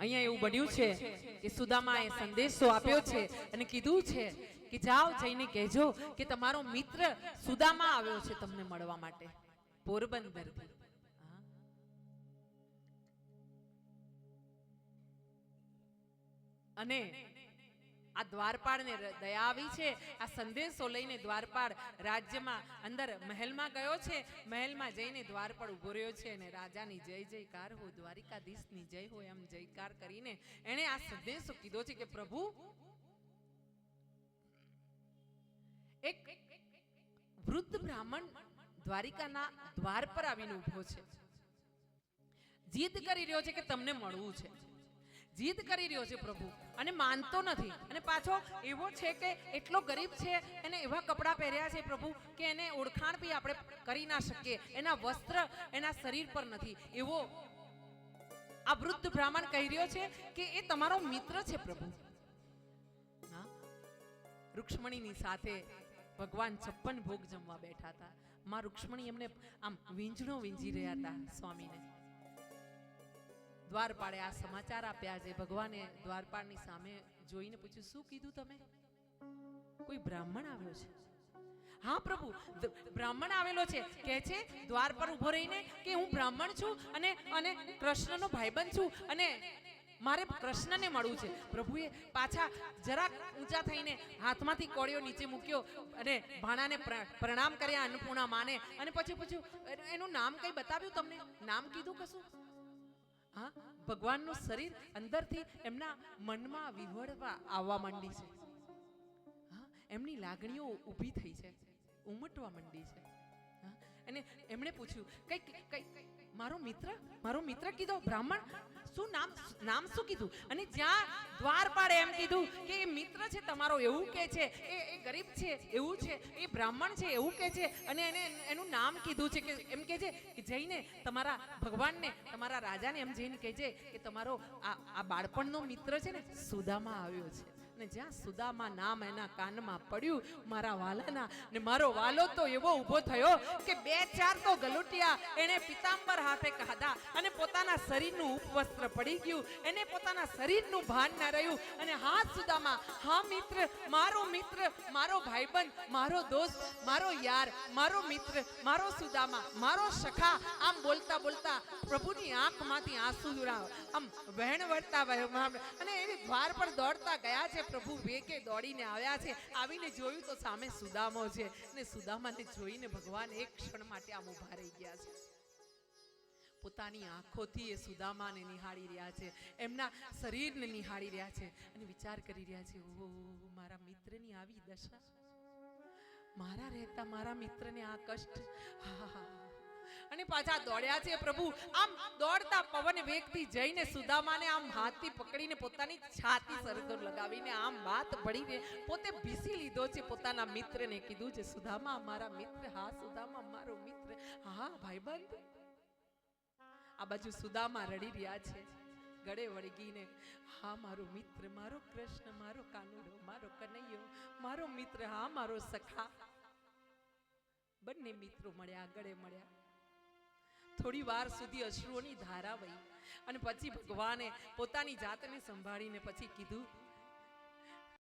અહીંયા એવું બન્યું છે કે સુદામાએ સંદેશો આપ્યો છે અને કીધું છે કે જાઓ જઈને કહેજો કે તમારો મિત્ર સુદામા આવ્યો છે તમને મળવા માટે. પોરબંદર. અને આ દ્વારપાળને દયા આવી છે. આ સંદેશો લઈને દ્વારપાળ રાજ્યમાં અંદર મહેલમાં ગયો છે. મહેલમાં જઈને દ્વારપાળ ઊભો રહ્યો છે અને રાજાની જય જયકાર હો, દ્વારિકાધીશની જય હો એમ જયકાર કરીને એણે આ સંદેશો કીધો છે કે પ્રભુ, એક વૃદ્ધ બ્રાહ્મણ દ્વારિકાના દ્વાર પર આવીને ઊભો છે. જીદ કરી રહ્યો છે કે તમને મળવું છે. જીદ કરી રહ્યો છે પ્રભુ. અને માનતો નથી. અને પાછો એવો છે કે એટલો ગરીબ છે, એને એવા કપડાં પહેર્યા છે પ્રભુ કે એને ઓળખાણ બી આપણે કરી ના શકીએ. એના વસ્ત્ર એના શરીર પર નથી. એવો આ વૃદ્ધ બ્રાહ્મણ કહી રહ્યો છે કે એ તમારો મિત્ર છે પ્રભુ. રૂક્ષ્મણીની સાથે ભગવાન છપ્પન ભોગ જમવા બેઠા હતા. માં રૂક્ષ્મણી એમને આમ વીંઝણો વીંજી રહ્યા હતા સ્વામીને. દ્વારપાળે આ સમાચાર આપ્યા છે. ભગવાને દ્વારપાળની સામે જોઈને પૂછ્યું, શું કીધું તમે? કોઈ બ્રાહ્મણ આવ્યો છે? હા, પ્રભુ બ્રાહ્મણ આવેલો છે. કે છે, દ્વાર પર ઊભો રહીને કે હું બ્રાહ્મણ છું અને અને કૃષ્ણનો ભાઈબંધ છું અને મારે કૃષ્ણને મળવું છે. પ્રભુએ પાછા જરાક ઊંચા થઈને હાથમાંથી કોળિયો નીચે મૂક્યો અને ભાણાને પ્રણામ કર્યા અન્નપૂર્ણા માને અને પછી પૂછ્યું "એનું- એનું નામ કઈ બતાવ્યું તમને? નામ કીધું કશું? હા, ભગવાનનું શરીર અંદરથી એમના મનમાં વિવળવા આવવા માંડી છે. હા, એમની લાગણીઓ ઊભી થઈ છે, ઉમટવા માંડી છે. અને એમણે પૂછ્યું, કઈ કઈ, મારો મિત્ર મારો મિત્ર કીધો, બ્રાહ્મણ? શું નામ નામ શું કીધું? અને જ્યાં દ્વાર પાડે એમ કીધું કે, એ મિત્ર છે તમારો, એવું કે છે, એ એ ગરીબ છે, એવું છે, એ બ્રાહ્મણ છે, એવું કે છે. અને એને, એનું નામ કીધું છે કે, એમ કે છે કે, જઈને તમારા ભગવાનને, તમારા રાજાને એમ જઈને કહેજે કે તમારો આ આ બાળપણનો મિત્ર છે ને, સુદામાં આવ્યો છે. ને જ્યાં સુદામા નામ એના કાનમાં પડ્યું, મારા વાલાના ને મારો વાલો તો એવો ઊભો થયો કે બે ચાર તો ગલુટિયા એને પિતાંબર હાથે ખાધા અને પોતાના શરીરનું ઉપવસ્ત્ર પડી ગયું. એને પોતાના શરીરનું ભાન ના રહ્યું. અને હા, સુદામા, હા, મિત્ર, મારો મિત્ર, મારો ભાઈબંધ, મારો દોસ્ત, મારો યાર, મારો મિત્ર, મારો સુદામા, મારો સખા, આમ બોલતા બોલતા પ્રભુની આંખમાંથી આંસુ આમ વહેણ વળતા અને એ દ્વાર પર દોડતા ગયા છે. પ્રભુ વેગે દોડીને આવ્યા છે. આવીને જોયું તો સામે સુદામો છે ને સુદામાને જોઈને ભગવાન એક ક્ષણ માટે આમ ઊભા રહી ગયા છે. પોતાની આંખોથી એ સુદામાને નિહાળી રહ્યા છે. એમના શરીરને નિહાળી રહ્યા છે અને વિચાર કરી રહ્યા છે ઓ મારા મિત્રની આવી દશા. મારા રહેતા મારા મિત્રને આ કષ્ટ. હા, હા. અને પાછા દોડ્યા છે પ્રભુ. આમ દોડતા પવન વેગથી જઈને સુદામાને આમ હાથથી પકડીને પોતાની છાતી સરદો લગાવીને આમ વાત પડીને પોતે ભીસી લીધો છે પોતાના મિત્રને. કીધું છે, સુદામા, મારા મિત્ર, હા, સુદામા, મારો મિત્ર. હા ભાઈબંધ આ બાજુ સુદામા રડી રહ્યા છે. ગળે વળગીને, હા, મારો મિત્ર, મારો કૃષ્ણ, મારો કાનુડો, મારો કનૈયો, મારો મિત્ર, હા, મારો સખા. બંને મિત્રો મળ્યા, ગળે મળ્યા. થોડી વાર સુધી અશ્રુઓની ધારા વહી અને પછી ભગવાને પોતાની જાતને સંભાળીને પછી કીધું